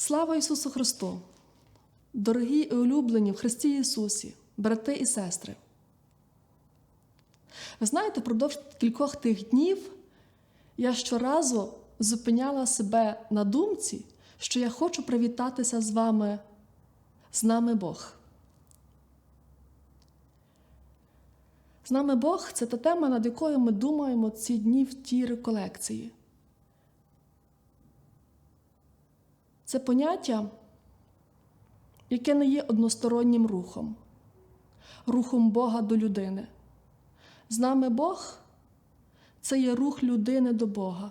Слава Ісусу Христу! Дорогі і улюблені в Христі Ісусі, брати і сестри! Ви знаєте, впродовж кількох тих днів я щоразу зупиняла себе на думці, що я хочу привітатися з вами, з нами Бог. З нами Бог це та тема, над якою ми думаємо ці дні в тій реколекції. Це поняття, яке не є одностороннім рухом, рухом Бога до людини. З нами Бог це є рух людини до Бога.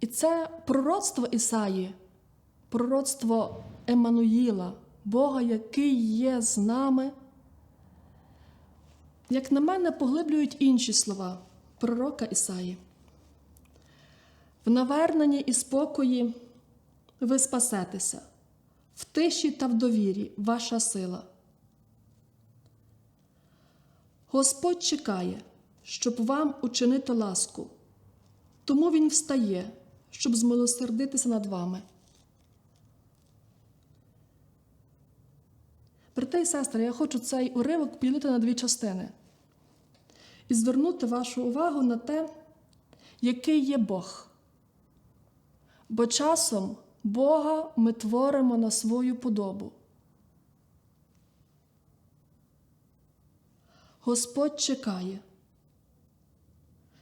І це пророцтво Ісаї, пророцтво Еммануїла, Бога, який є з нами. Як на мене, поглиблюють інші слова пророка Ісаї. В наверненні і спокої ви спасетеся, в тиші та в довірі ваша сила. Господь чекає, щоб вам учинити ласку, тому Він встає, щоб змилосердитися над вами. Брати і сестри, я хочу цей уривок поділити на дві частини і звернути вашу увагу на те, який є Бог. Бо часом Бога ми творимо на свою подобу. Господь чекає.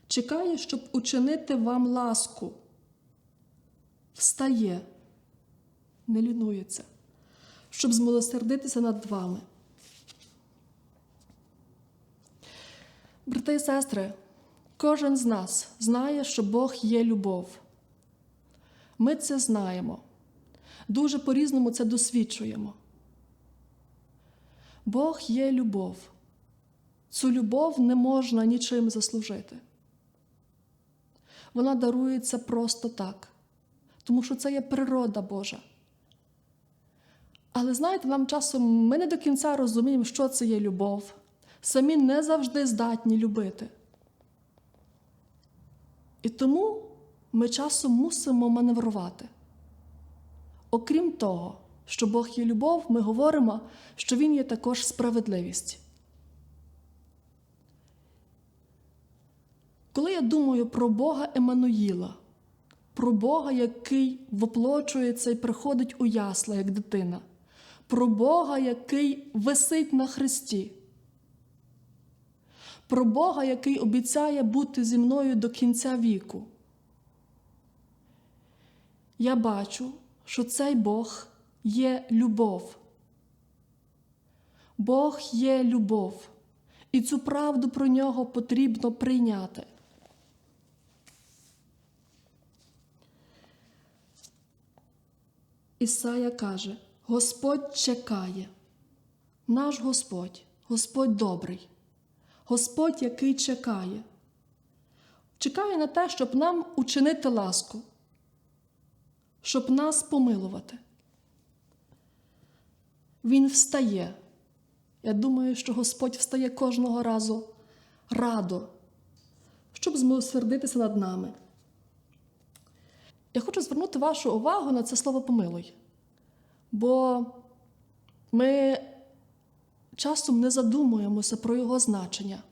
Чекає, щоб учинити вам ласку. Встає, не лінується, щоб змилосердитися над вами. Брати і сестри, кожен з нас знає, що Бог є любов. Ми це знаємо. Дуже по-різному це досвідчуємо. Бог є любов. Цю любов не можна нічим заслужити. Вона дарується просто так, тому що це є природа Божа. Але знаєте, нам часом ми не до кінця розуміємо, що це є любов. Самі не завжди здатні любити. І тому ми часом мусимо маневрувати. Окрім того, що Бог є любов, ми говоримо, що Він є також справедливість. Коли я думаю про Бога Еммануїла, про Бога, який воплочується і приходить у ясла, як дитина, про Бога, який висить на хресті, про Бога, який обіцяє бути зі мною до кінця віку. Я бачу, що цей Бог є любов. Бог є любов, і цю правду про нього потрібно прийняти. Ісая каже: Господь чекає, наш Господь, Господь добрий, Господь, який чекає, чекає на те, щоб нам учинити ласку, щоб нас помилувати. Він встає. Я думаю, що Господь встає кожного разу радо, щоб змилосердитися над нами. Я хочу звернути вашу увагу на це слово помилуй. Бо ми часом не задумуємося про його значення.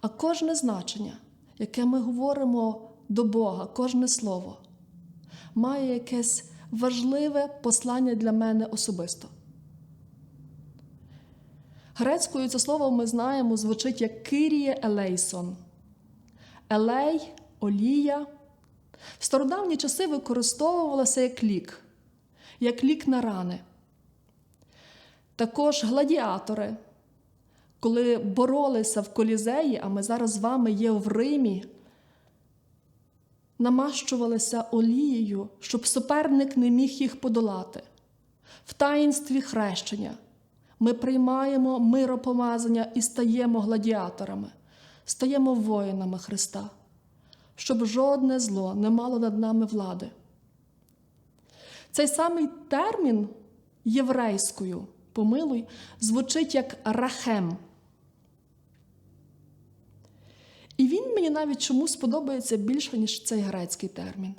А кожне значення, яке ми говоримо до Бога, кожне слово, має якесь важливе послання для мене особисто. Грецькою це слово ми знаємо звучить як Киріє Елейсон. Елей, олія. В стародавні часи використовувалося як лік, як лік на рани. Також гладіатори, коли боролися в колізеї, а ми зараз з вами є в Римі, намащувалися олією, щоб суперник не міг їх подолати. В таїнстві хрещення ми приймаємо миропомазання і стаємо гладіаторами, стаємо воїнами Христа щоб жодне зло не мало над нами влади. Цей самий термін єврейською помилуй звучить як рахем. І він мені навіть чомусь подобається більше, ніж цей грецький термін.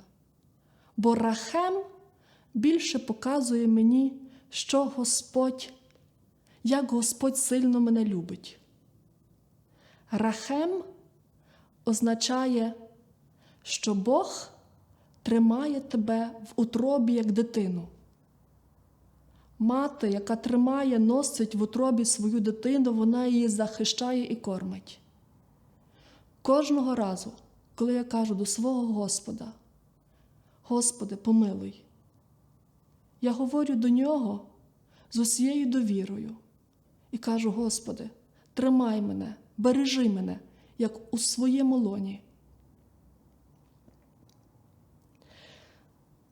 Бо рахем більше показує мені, що Господь, як Господь сильно мене любить. Рахем означає, що Бог тримає тебе в утробі як дитину. Мати, яка тримає, носить в утробі свою дитину, вона її захищає і кормить. Кожного разу, коли я кажу до свого Господа, Господи, помилуй, я говорю до нього з усією довірою і кажу: Господи, тримай мене, бережи мене, як у своєму лоні.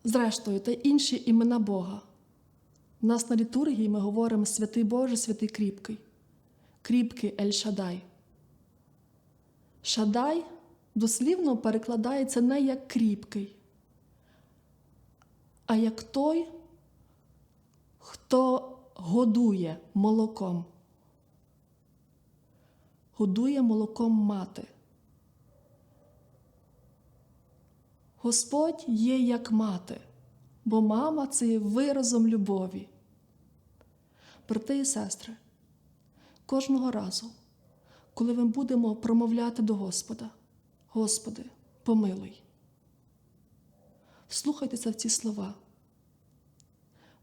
Зрештою, та інші імена Бога. У нас на літургії ми говоримо святий Боже, святий кріпкий, кріпкий Ель Шадай. Дослівно перекладається не як кріпкий, а як той, хто годує молоком. Годує молоком мати. Господь є як мати, бо мама це є виразом любові. Брати і сестри, кожного разу, коли ми будемо промовляти до Господа, Господи, помилуй. Вслухайтеся в ці слова.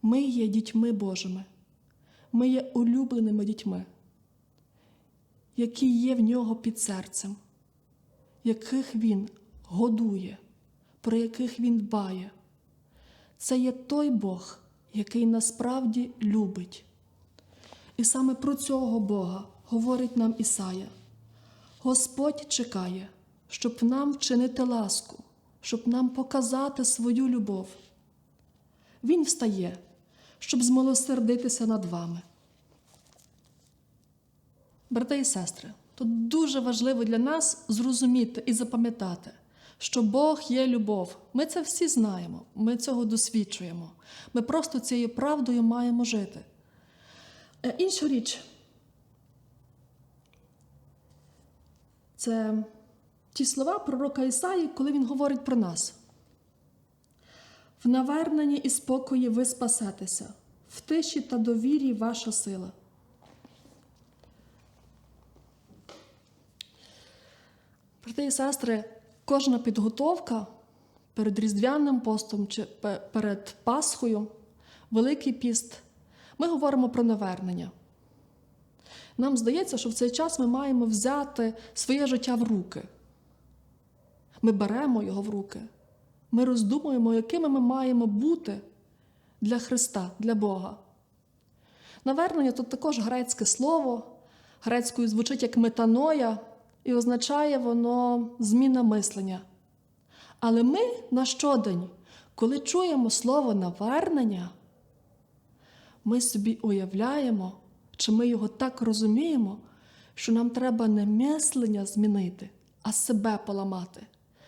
Ми є дітьми Божими, ми є улюбленими дітьми, які є в нього під серцем, яких Він годує, про яких Він дбає. Це є той Бог, який насправді любить. І саме про цього Бога говорить нам Ісая. Господь чекає, щоб нам вчинити ласку, щоб нам показати свою любов. Він встає, щоб змилосердитися над вами. Брати і сестри, тут дуже важливо для нас зрозуміти і запам'ятати, що Бог є любов. Ми це всі знаємо, ми цього досвідчуємо. Ми просто цією правдою маємо жити. Е, Інша річ це ті слова пророка Ісаї, коли він говорить про нас. В наверненні і спокої ви спасетеся, в тиші та довірі ваша сила. Брати і сестри, кожна підготовка перед Різдвяним постом чи перед Пасхою, Великий піст, ми говоримо про навернення. Нам здається, що в цей час ми маємо взяти своє життя в руки. Ми беремо його в руки. Ми роздумуємо, якими ми маємо бути для Христа, для Бога. Навернення тут також грецьке слово, грецькою звучить як метаноя, і означає воно зміна мислення. Але ми на щодень, коли чуємо слово навернення, ми собі уявляємо, чи ми його так розуміємо, що нам треба не мислення змінити, а себе поламати,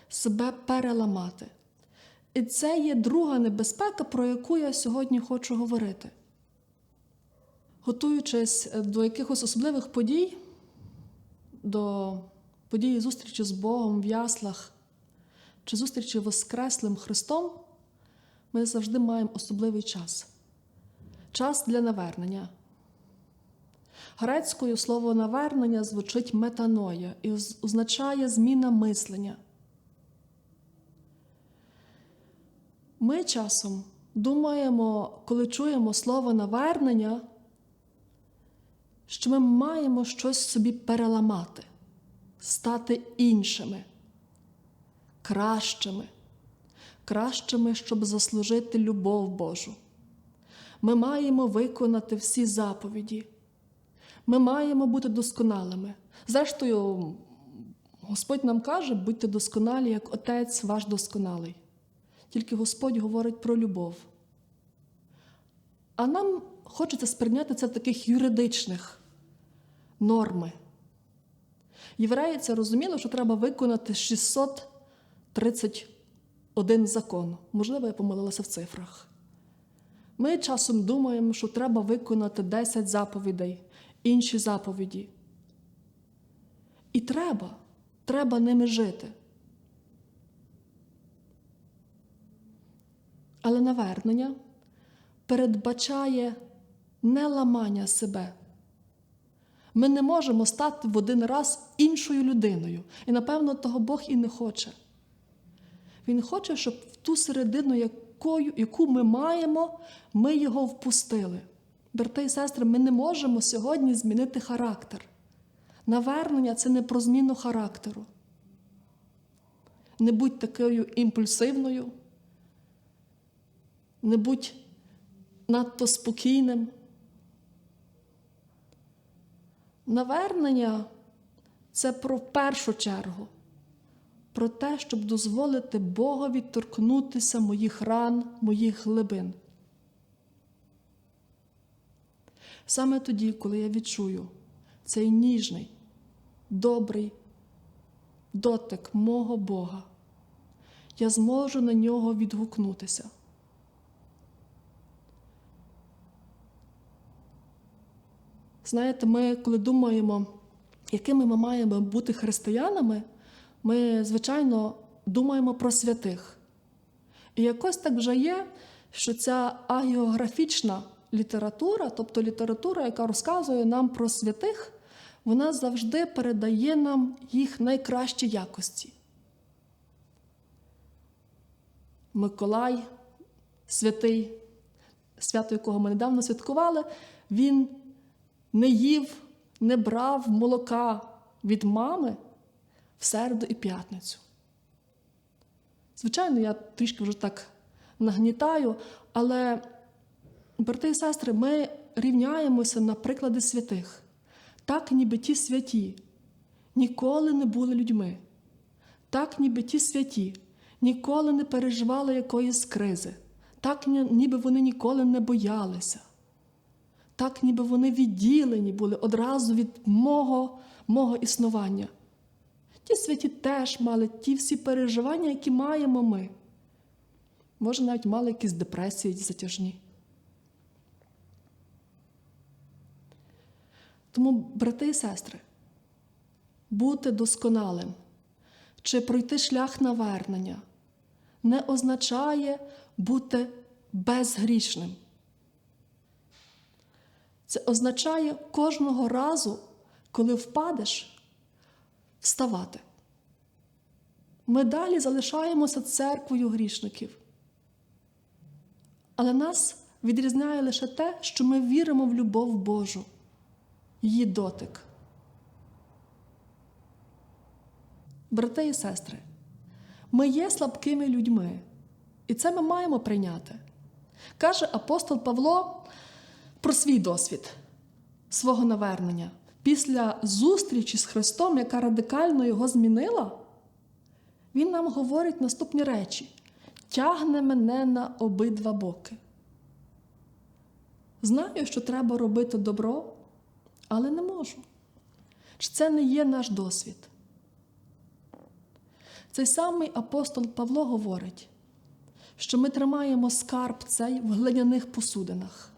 себе переламати. І це є друга небезпека, про яку я сьогодні хочу говорити. Готуючись до якихось особливих подій, до події зустрічі з Богом в яслах чи зустрічі Воскреслим Христом, ми завжди маємо особливий час. Час для навернення. Грецькою слово навернення звучить метаноя і означає зміна мислення. Ми часом думаємо, коли чуємо слово навернення, що ми маємо щось собі переламати, стати іншими, кращими, кращими, щоб заслужити любов Божу. Ми маємо виконати всі заповіді. Ми маємо бути досконалими. Зрештою, Господь нам каже, будьте досконалі, як Отець ваш досконалий. Тільки Господь говорить про любов. А нам хочеться сприйняти це в таких юридичних норми. Євреї це розуміли, що треба виконати 631 закон. Можливо, я помилилася в цифрах. Ми часом думаємо, що треба виконати 10 заповідей, інші заповіді. І треба, треба ними жити. Але навернення передбачає не ламання себе. Ми не можемо стати в один раз іншою людиною. І, напевно, того Бог і не хоче. Він хоче, щоб в ту середину, якою, яку ми маємо, ми його впустили. Брати і сестри, ми не можемо сьогодні змінити характер. Навернення це не про зміну характеру. Не будь такою імпульсивною, не будь надто спокійним. Навернення це про в першу чергу, про те, щоб дозволити Богові торкнутися моїх ран, моїх глибин. Саме тоді, коли я відчую цей ніжний, добрий дотик мого Бога, я зможу на нього відгукнутися. Знаєте, ми, коли думаємо, якими ми маємо бути християнами, ми, звичайно, думаємо про святих. І якось так вже є, що ця агіографічна література, тобто література, яка розказує нам про святих, вона завжди передає нам їх найкращі якості. Миколай, святий, свято якого ми недавно святкували, він не їв, не брав молока від мами в середу і п'ятницю. Звичайно, я трішки вже так нагнітаю, але, брати і сестри, ми рівняємося на приклади святих, так, ніби ті святі ніколи не були людьми, так, ніби ті святі ніколи не переживали якоїсь кризи, так, ніби вони ніколи не боялися. Так, ніби вони відділені були одразу від мого, мого існування. Ті святі теж мали ті всі переживання, які маємо ми. Може, навіть мали якісь депресії затяжні. Тому, брати і сестри, бути досконалим чи пройти шлях навернення не означає бути безгрішним. Це означає кожного разу, коли впадеш, вставати. Ми далі залишаємося церквою грішників. Але нас відрізняє лише те, що ми віримо в любов Божу, її дотик. Брати і сестри, ми є слабкими людьми, і це ми маємо прийняти. Каже апостол Павло про свій досвід свого навернення після зустрічі з Христом, яка радикально його змінила, Він нам говорить наступні речі: тягне мене на обидва боки. Знаю, що треба робити добро, але не можу. Чи це не є наш досвід? Цей самий апостол Павло говорить, що ми тримаємо скарб цей в глиняних посудинах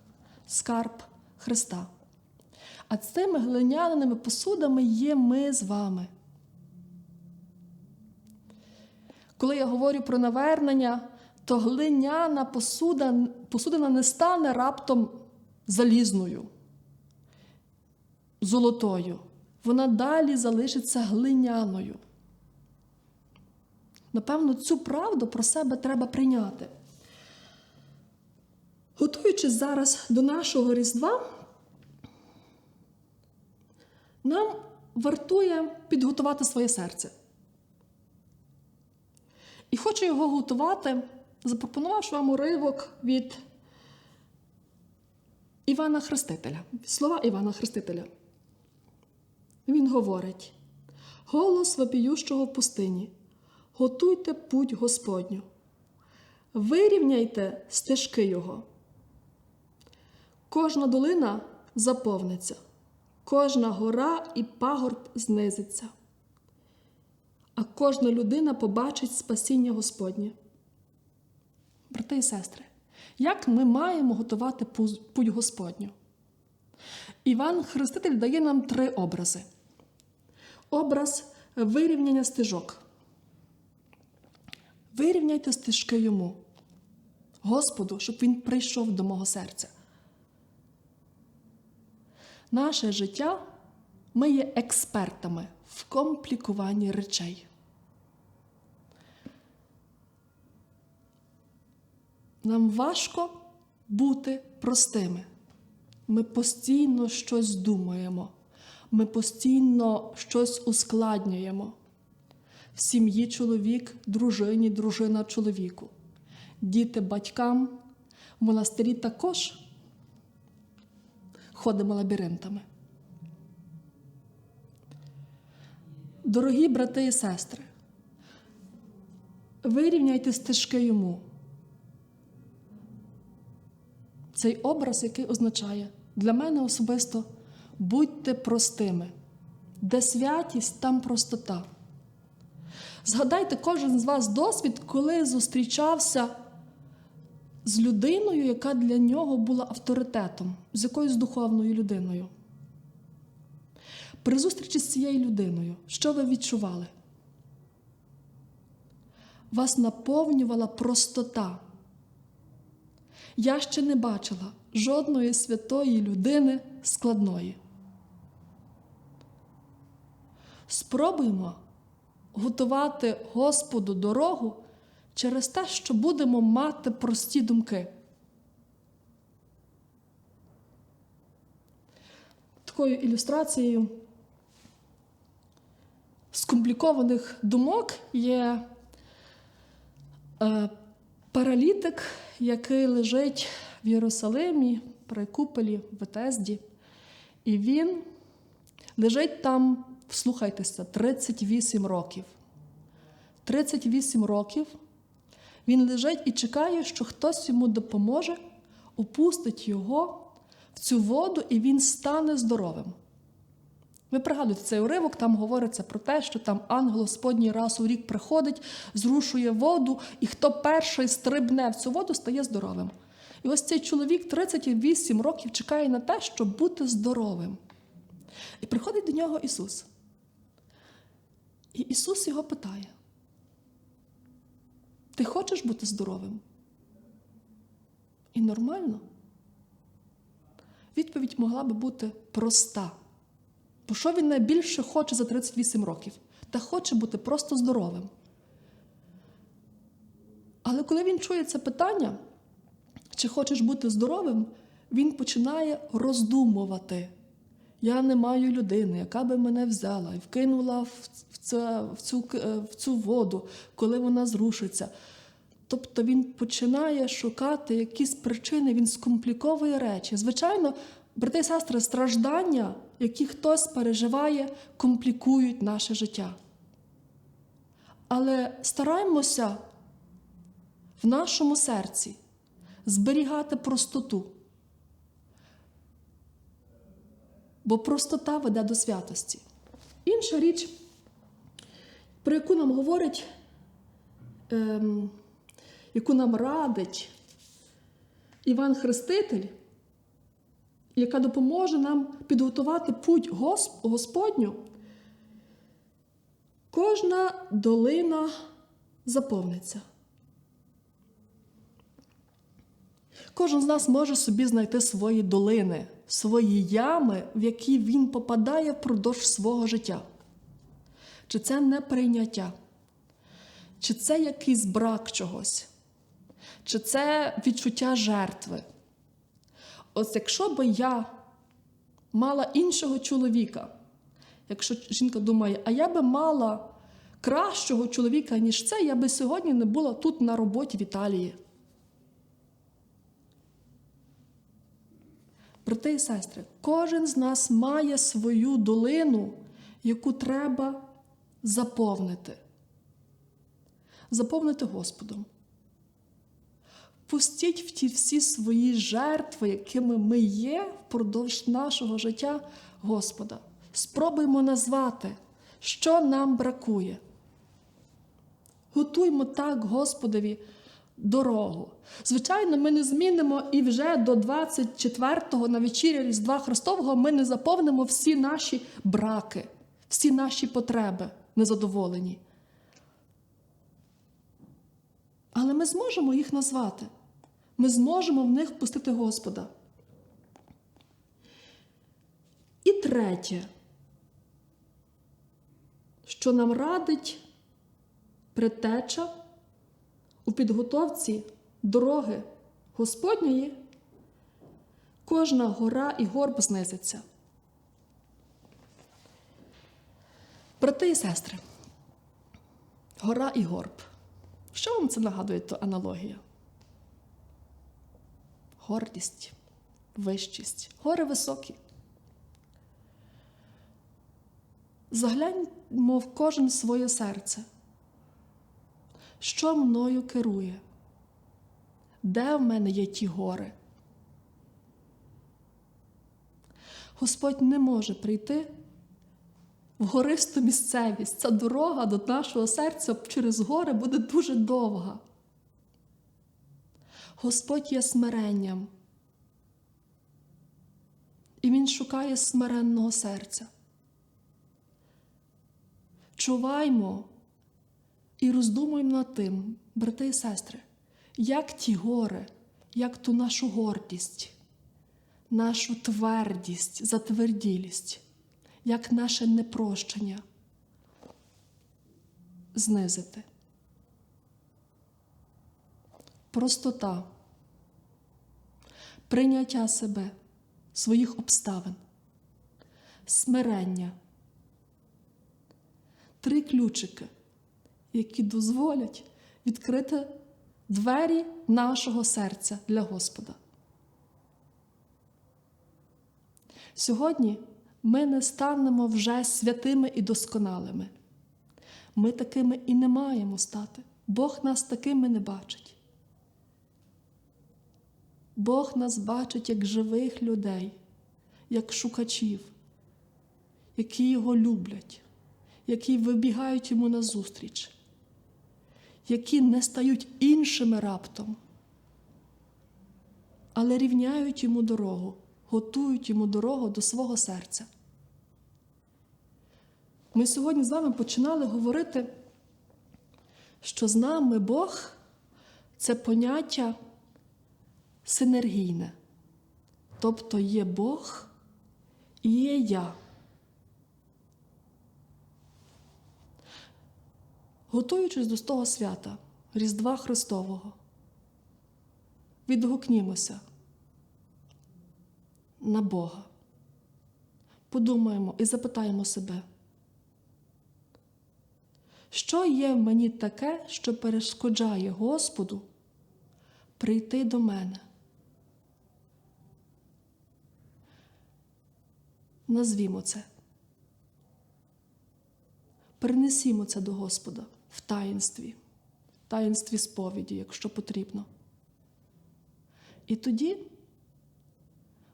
скарб Христа. А цими глиняними посудами є ми з вами. Коли я говорю про навернення, то глиняна посуда, посудина не стане раптом залізною, золотою. Вона далі залишиться глиняною. Напевно, цю правду про себе треба прийняти. Готуючись зараз до нашого Різдва, нам вартує підготувати своє серце. І хочу його готувати, запропонувавши вам уривок від Івана Хрестителя, слова Івана Хрестителя. Він говорить: голос вопіющого в пустині, готуйте путь Господню, вирівняйте стежки Його. Кожна долина заповниться, кожна гора і пагорб знизиться, а кожна людина побачить спасіння Господнє. Брати і сестри, як ми маємо готувати путь Господню? Іван Хреститель дає нам три образи: образ вирівняння стежок. Вирівняйте стежки йому, Господу, щоб він прийшов до мого серця. Наше життя ми є експертами в комплікуванні речей. Нам важко бути простими. Ми постійно щось думаємо, ми постійно щось ускладнюємо. В сім'ї чоловік, дружині, дружина чоловіку, діти батькам, в монастирі також ходимо лабіринтами. Дорогі брати і сестри, вирівняйте стежки йому. Цей образ, який означає для мене особисто будьте простими. Де святість, там простота. Згадайте кожен з вас досвід, коли зустрічався з людиною, яка для нього була авторитетом, з якоюсь духовною людиною. При зустрічі з цією людиною, що ви відчували? Вас наповнювала простота. Я ще не бачила жодної святої людини складної. Спробуємо готувати Господу дорогу через те, що будемо мати прості думки. Такою ілюстрацією скомплікованих думок є е, паралітик, який лежить в Єрусалимі при куполі в Етезді. І він лежить там, вслухайтеся, 38 років. 38 років він лежить і чекає, що хтось йому допоможе, опустить його в цю воду, і він стане здоровим. Ви пригадуєте цей уривок, там говориться про те, що там ангел Господній раз у рік приходить, зрушує воду, і хто перший стрибне в цю воду, стає здоровим. І ось цей чоловік 38 років чекає на те, щоб бути здоровим. І приходить до нього Ісус. І Ісус його питає: Ти хочеш бути здоровим? І нормально? Відповідь могла би бути проста. Бо що він найбільше хоче за 38 років? Та хоче бути просто здоровим. Але коли він чує це питання, чи хочеш бути здоровим, він починає роздумувати. Я не маю людини, яка би мене взяла і вкинула в, це, в, цю, в цю воду, коли вона зрушиться. Тобто він починає шукати якісь причини, він скомпліковує речі. Звичайно, брати і сестри, страждання, які хтось переживає, комплікують наше життя. Але стараємося в нашому серці зберігати простоту. Бо простота веде до святості. Інша річ, про яку нам говорить, ем, яку нам радить Іван Хреститель, яка допоможе нам підготувати путь Господню, кожна долина заповниться. Кожен з нас може собі знайти свої долини, свої ями, в які він попадає впродовж свого життя. Чи це неприйняття? Чи це якийсь брак чогось? Чи це відчуття жертви? Ось якщо би я мала іншого чоловіка, якщо жінка думає, а я би мала кращого чоловіка, ніж це, я би сьогодні не була тут на роботі в Італії. Брати і сестри, кожен з нас має свою долину, яку треба заповнити. Заповнити Господом. Пустіть в ті всі свої жертви, якими ми є впродовж нашого життя Господа. Спробуймо назвати, що нам бракує. Готуймо так Господові дорогу. Звичайно, ми не змінимо і вже до 24-го на вечіря Різдва Христового ми не заповнимо всі наші браки, всі наші потреби. незадоволені. Але ми зможемо їх назвати. Ми зможемо в них впустити Господа. І третє, що нам радить предтеча у підготовці дороги Господньої, кожна гора і горб знизиться. Брати і сестри, гора і горб. Що вам це нагадує то аналогія? Гордість, вищість, гори високі. Загляньмо в кожен своє серце. Що мною керує? Де в мене є ті гори? Господь не може прийти в гористу місцевість. Ця дорога до нашого серця через гори буде дуже довга. Господь є смиренням. І Він шукає смиренного серця. Чуваймо і роздумуємо над тим, брати і сестри, як ті гори, як ту нашу гордість, нашу твердість, затверділість, як наше непрощення знизити. Простота, прийняття себе, своїх обставин, смирення. Три ключики, які дозволять відкрити двері нашого серця для Господа. Сьогодні ми не станемо вже святими і досконалими. Ми такими і не маємо стати. Бог нас такими не бачить. Бог нас бачить як живих людей, як шукачів, які його люблять, які вибігають йому назустріч, які не стають іншими раптом, але рівняють йому дорогу, готують йому дорогу до свого серця. Ми сьогодні з вами починали говорити, що з нами Бог це поняття синергійне. Тобто є Бог і є я. Готуючись до того свята, Різдва Христового, відгукнімося на Бога. Подумаємо і запитаємо себе, що є в мені таке, що перешкоджає Господу прийти до мене? Назвімо це. Перенесімо це до Господа в таїнстві, в таїнстві сповіді, якщо потрібно. І тоді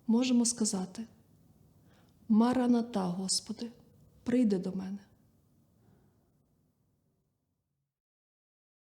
можемо сказати: Мараната, Господи, прийди до мене.